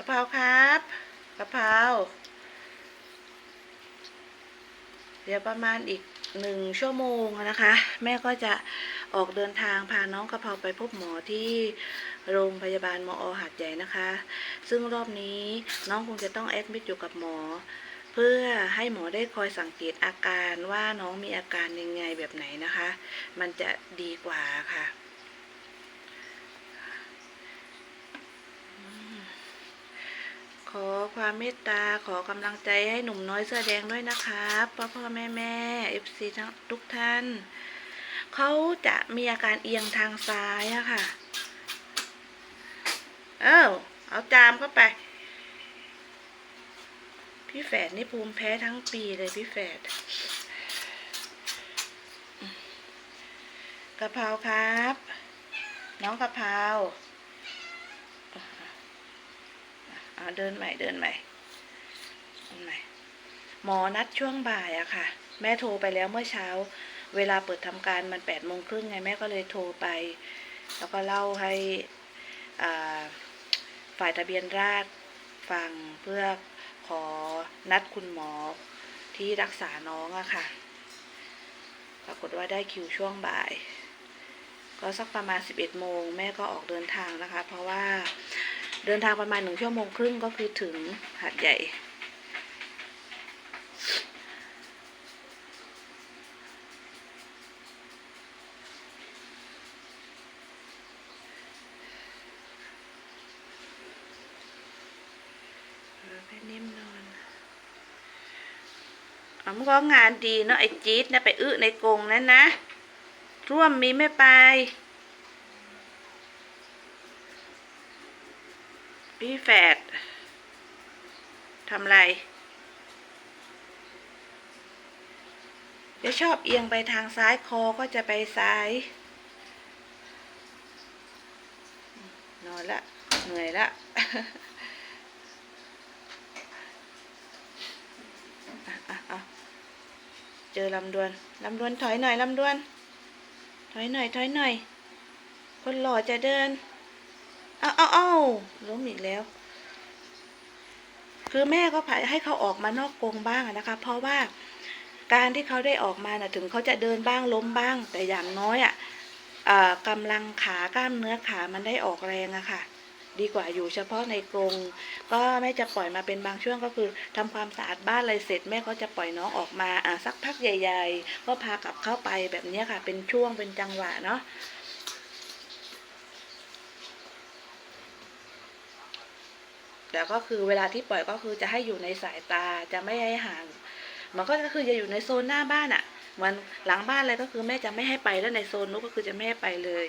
กะเพราครับกะเพราเดี๋ยวประมาณอีกหนึ่งชั่วโมงนะคะ แม่ก็จะออกเดินทางพาน้องกะเพราไปพบหมอที่โรงพยาบาลมอหัดใหญ่นะคะ ซึ่งรอบนี้น้องคงจะต้องแอดมิดอยู่กับหมอ เพื่อให้หมอได้คอยสังเกตอาการว่าน้องมีอาการยังไงแบบไหนนะคะ มันจะดีกว่าค่ะ ขอ ความเมตตาขอกำลังใจให้หนุ่มน้อยเสื้อแดงด้วยนะครับพ่อพ่อแม่แม่เอฟซีทั้งทุกท่าน เขาจะมีอาการเอียงทางซ้ายอะค่ะ เอ้าเอาจามเข้าไป พี่แฝดนี่ภูมิแพ้ทั้งปีเลยพี่แฝดกะเพราครับ น้องกะเพรา อ่า เดินใหม่เดินใหม่เดินใหม่ หมอนัดช่วงบ่ายอะค่ะ แม่โทรไปแล้วเมื่อเช้า เวลาเปิดทำการมันแปดโมงครึ่งไงแม่ก็เลยโทรไป แล้วก็เล่าให้ฝ่ายทะเบียนราษฎรฟังเพื่อขอนัดคุณหมอที่รักษาน้องอะค่ะ ปรากฏว่าได้คิวช่วงบ่าย ก็สักประมาณ 11โมงแม่ก็ออกเดินทางนะคะ เพราะว่า เดินทางประมาณหนึ่งชั่วโมงครึ่งก็คือถึงหาดใหญ่เออแม่นิ่มนอนอ๋อมก็งานดีเนาะไอ้จี๊ดนะไปอึในกรงนั้นนะ ร่วมมีไม่ไป พี่แฝดทำไรจะชอบเอียงไปทางซ้ายคอก็จะไปซ้าย นอนละเหนื่อยละเจอลำดวนลำดวนถอยหน่อยลำดวน ถอยหน่อย ถอยหน่อย คนหล่อจะเดิน เอาเอาเอาล้มอีกแล้ว คือแม่ก็พาให้เขาออกมานอกกรงบ้างนะคะ เพราะว่าการที่เขาได้ออกมานะถึงเขาจะเดินบ้างล้มบ้าง แต่อย่างน้อยอะอ่ากำลังขากล้ามเนื้อขามันได้ออกแรงอะค่ะ ดีกว่าอยู่เฉพาะในกรงก็แม่จะปล่อยมาเป็นบางช่วงก็คือทำความสะอาดบ้านอะไรเสร็จแม่ก็จะปล่อยน้องออกมาอ่าสักพักใหญ่ ๆ ก็พากลับเข้าไปแบบนี้ค่ะ เป็นช่วงเป็นจังหวะเนาะ แต่ก็คือเวลาที่ปล่อยก็คือจะให้อยู่ในสายตาจะไม่ให้ห่าง มันก็คือจะอยู่ในโซนหน้าบ้านอะ่ะมันหลังบ้านอะไรก็คือแม่จะไม่ให้ไปแล้วในโซนนู้นก็คือจะไม่ให้ไปเลย